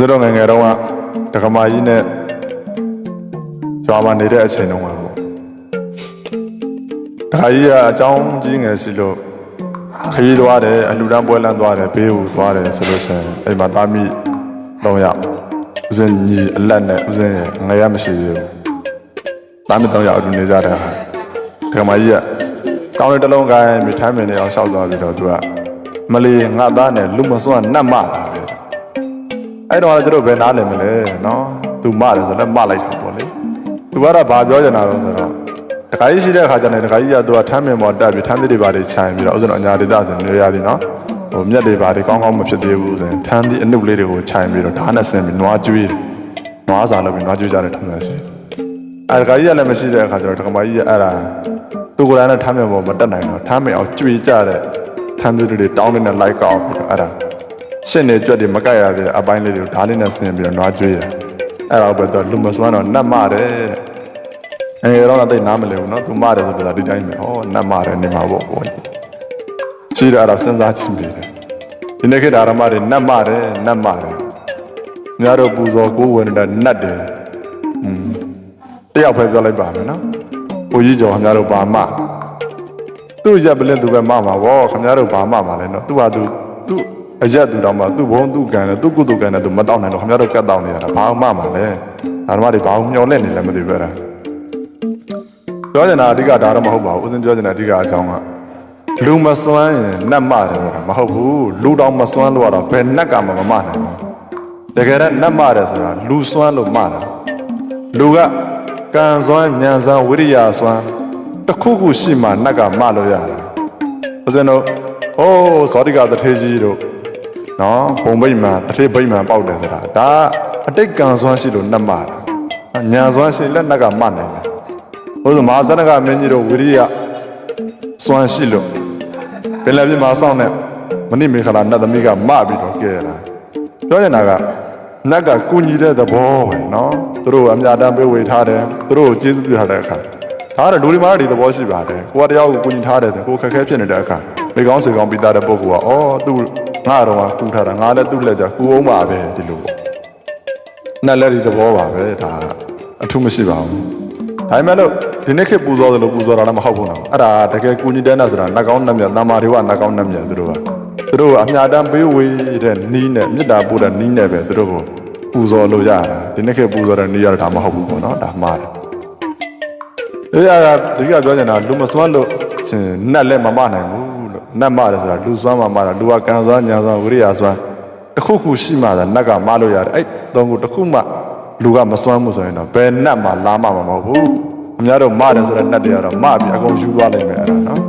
ဦးဇင်းတို့ငယ်ငယ်တုန်းကဒကမာကြီးနဲ့ရွာမှာနေတဲ့အချိန်တုန်းကပေါ့ဒါကြီးကအကြောင်းကြီးငယ်ရှိလို့ခရီးသွားတယ်အလှူဒန်းပွဲလန်းသွားတယ်ဘေးကိုသွားတယ်ဆိုလို့ရှိရင်အိမ်မှာတာမိ၃ယောက်ဦးဇင်းညီအလက်နဲ့ဦးဇင်းရဲ့ငရမရှိသေးဘူးတာမိ၃ယောက်အတူနေကြတဲ့ဟာဒကမာကြီးကတောင်းလေးတစ်လုံးကိုင်းမိထိုင်းမင်းနဲ့အောင်ရှောက်သွားပြီးတော့သူကမလီငါသားနဲ့လူမစွမ်းနတ်မတာပဲ အဲ့တော့လည်းသူတို့ဘယ်နားလည်မလဲနော်သူမတယ်ဆိုလည်းမလိုက်တာပေါ့လေသူကတော့ဘာပြောချင်တာလဲဆိုတော့တခါကြီးရှိတဲ့အခါကျရင်တခါကြီးကသူကထမ်းမြင်ပေါ်တက်ပြီးထမ်းသစ်တွေပါတွေခြိုင်ပြီးတော့ဥစ္စာအညာဒေသဆိုနေရသည်နော်ဟိုမြက်တွေပါတွေကောင်းကောင်းမဖြစ်သေးဘူးဆိုရင်ထမ်းသစ်အနုလေးတွေကိုခြိုင်ပြီးတော့ဓာတ်နဲ့ဆင်ပြီးနွားကျွေးတယ်နွားစာလုပ်ပြီးနွားကျွေးကြတဲ့ထုံးစံရှိတယ်အဲ့တခါကြီးကလည်းမရှိတဲ့အခါကျတော့တခါမကြီးကအဲ့ဒါသူကိုယ်တိုင်နဲ့ထမ်းမြင်ပေါ်မတက်နိုင်တော့ထမ်းမြင်အောင်ကျွေးကြတဲ့ထမ်းသစ်တွေတောင်းနေတဲ့လိုက်ကောက်ပြီးတော့အဲ့ဒါ ရှင့်နေကြွက်တွေမကတ်ရသေးတဲ့အပိုင်းလေးတွေကိုဓာလေးနဲ့ဆင်းပြီးတော့နွားကျွေးရအဲ့တော့ပဲသူလူမစွမ်းတော့နတ်မတယ်အဲရောတော့တိတ်နားမလဲဘူးနော်သူမတယ်ဆိုတော့ဒီတိုင်းပဲဟောနတ်မတယ်နေမှာပေါ့ဟောကြည့်ရတာစဉ်းစားကြည့်မိတယ်ဒီနေ့ခေတ်ဓမ္မတွေနတ်မတယ်နတ်မတယ်ငါတို့ပူဇော်ကိုးဝင်တာနတ်တယ်อืมတယောက်ပဲပြောလိုက်ပါမယ်နော်ဘိုးကြီးကျော်ခင်ဗျားတို့ဘာမှသူ့ရက်ပလင်းသူပဲမမှာဗောခင်ဗျားတို့ဘာမှမလဲနော်သူ့ဟာသူ အရက်သူတောင်မှသူ့ဘုံသူ့ကံနဲ့သူ့ကုတုကံနဲ့သူမတောင်းနိုင်တော့ခင်ဗျားတို့ကတ်တောင်းနေရတာဘာမှမလဲဓမ္မတွေဘာမှမျောလက်နေလဲမသိဘူးအဲ့ဒါပြောချင်တာအဓိကဒါတော့မဟုတ်ပါဘူးဦးစင်းပြောချင်တာအဓိကအကြောင်းကလူမစွမ်းရင်နတ်မတယ်ဆိုတာမဟုတ်ဘူးလူတောင်မစွမ်းလို့ကတော့ဘယ်နတ်ကမှမမနိုင်ဘူးတကယ်တော့နတ်မတယ်ဆိုတာလူစွမ်းလို့မတာလူကကံစွမ်းဉာဏ်စွမ်းဝိရိယစွမ်းတစ်ခုခုရှိမှနတ်ကမလို့ရတာဦးစင်းတို့အိုးဇောတိကတထေကြီးတို့ နော်ပုံဗိမ့်မှန်အထေဗိမ့်မှန်ပေါက်တယ်ဆိုတာဒါအတိတ်ကံစွမ်းရှိလို့နှက်မှာတာညာစွမ်းရှိလက်နက်ကမှတ်နိုင်တယ်ဘုရားမဟာစနကမင်းကြီးတို့ဝိရိယစွမ်းရှိလို့ပင်လယ်ပြင်မှာစောင့်တဲ့မဏိမေခလာနတ်သမီးကမပြီးတော့ကဲတာပြောနေတာကနတ်ကကုညီတဲ့သဘောပဲနော်သူတို့အမြတ်တမ်းပေးဝေထားတယ်သူတို့ကိုကျေးဇူးပြုထားတဲ့အခါဒါကတော့လူဒီမားဒီသဘောရှိပါတယ်ကိုကတရားကိုကုညီထားတယ်ဆိုကိုခက်ခဲဖြစ်နေတဲ့အခါမိကောင်းစေကောင်းပြီးသားတဲ့ပုဂ္ဂိုလ်ကအော်သူ ငါတော့ကကူထားတာငါလည်းသူ့လက်ကြကူအောင်ပါပဲဒီလိုပေါ့နှက်လက်ဒီသဘောပါပဲဒါအထူးမရှိပါဘူးဒါပေမဲ့လို့ဒီနေ့ခေတ်ပူဇော်တယ်လို့ပူဇော်တာလည်းမဟုတ်ဘူးနော်အဲ့ဒါတကယ်ကုညီတဲ့နတ်ဆိုတာနတ်ကောင်းနတ်မြတ်တမ္မာတွေကနတ်ကောင်းနတ်မြတ်သူတို့ကသူတို့ကအမြတ်တမ်းပေးဝေးတဲ့နီးနဲ့မေတ္တာပို့တဲ့နီးနဲ့ပဲသူတို့ကိုပူဇော်လို့ရတာဒီနေ့ခေတ်ပူဇော်တဲ့နီးရတာမဟုတ်ဘူးပေါ့နော်ဒါမှားတယ်အေးရတာဒီကပြောနေတာလူမစွမ်းလို့ရှင်နတ်လည်းမမနိုင်ဘူးလို့ နတ်မတယ်ဆိုတာလူစွမ်းမမတာလူကကံစွမ်းညာစွမ်းဝိရိယစွမ်းတစ်ခုခုရှိမှသာနတ်ကမလို့ရတယ်အဲ့သုံးခုတစ်ခုမှလူကမစွမ်းမှုဆိုရင်တော့ဘယ်နတ်မှလာမှမမဟုတ်ဘူးအများတို့မတယ်ဆိုတဲ့နတ်တွေကတော့မပြီးအကုန်ယူသွားလိမ့်မယ်အဲ့ဒါနော်